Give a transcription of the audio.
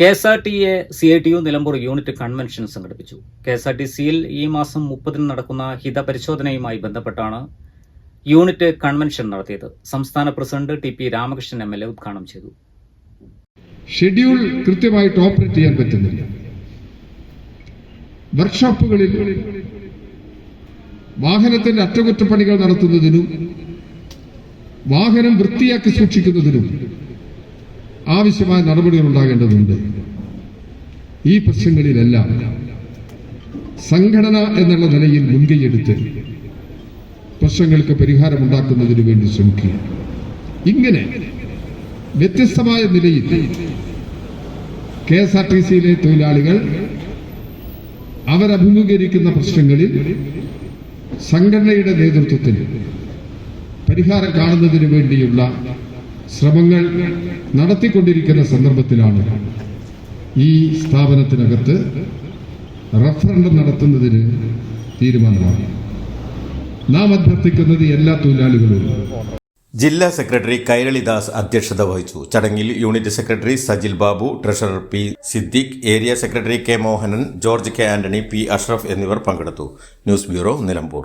K S R T A C I T U Nilambur unit convention സംഘടിപ്പിച്ചു. K S R T സിയിൽ ഈ മാസം മുപ്പതിന് നടക്കുന്ന ഹിതപരിശോധനയുമായി ബന്ധപ്പെട്ടാണ് യൂണിറ്റ് കൺവെൻഷൻ നടത്തിയത്. സംസ്ഥാന president T P Ramakrishnan M L A ഉദ്ഘാടനം ചെയ്തു. ഷെഡ്യൂൾ കൃത്യമായിട്ട് ഓപ്പറേറ്റ് ചെയ്യാൻ പറ്റുന്നില്ല. വർക്ക്ഷോപ്പുകളിൽ വാഹനത്തിന്റെ അറ്റകുറ്റപ്പണികൾ നടത്തുന്നതിനും വാഹനം വൃത്തിയാക്കി സൂക്ഷിക്കുന്നതിനും ആവശ്യമായ നടപടികൾ ഉണ്ടാകേണ്ടതുണ്ട്. ഈ പ്രശ്നങ്ങളിലെല്ലാം സംഘടന എന്നുള്ള നിലയിൽ മുൻകൈയെടുത്ത് പ്രശ്നങ്ങൾക്ക് പരിഹാരമുണ്ടാക്കുന്നതിന് വേണ്ടി ശ്രമിക്കുക ഇങ്ങനെ വ്യത്യസ്തമായ നിലയിൽ കെ എസ് ആർ ടി സിയിലെ തൊഴിലാളികൾ അവരഭിമുഖീകരിക്കുന്ന പ്രശ്നങ്ങളിൽ സംഘടനയുടെ നേതൃത്വത്തിൽ പരിഹാരം കാണുന്നതിന് വേണ്ടിയുള്ള ശ്രമങ്ങൾ നടത്തിക്കൊണ്ടിരിക്കുന്ന സന്ദർഭത്തിലാണ് ഈ സ്ഥാപനത്തിനകത്ത് റഫറൻഡം നടത്തുന്നതിന് തീരുമാനമാണ് നാം അഭ്യർത്ഥിക്കുന്നത് എല്ലാ തൊഴിലാളികളും. ജില്ലാ സെക്രട്ടറി കൈരളിദാസ് അധ്യക്ഷത വഹിച്ചു. ചടങ്ങിൽ unit secretary Sajil Babu treasurer P Siddique area secretary K Mohanan George K Antony P Ashraf എന്നിവർ പങ്കെടുത്തു. News bureau Nilambur.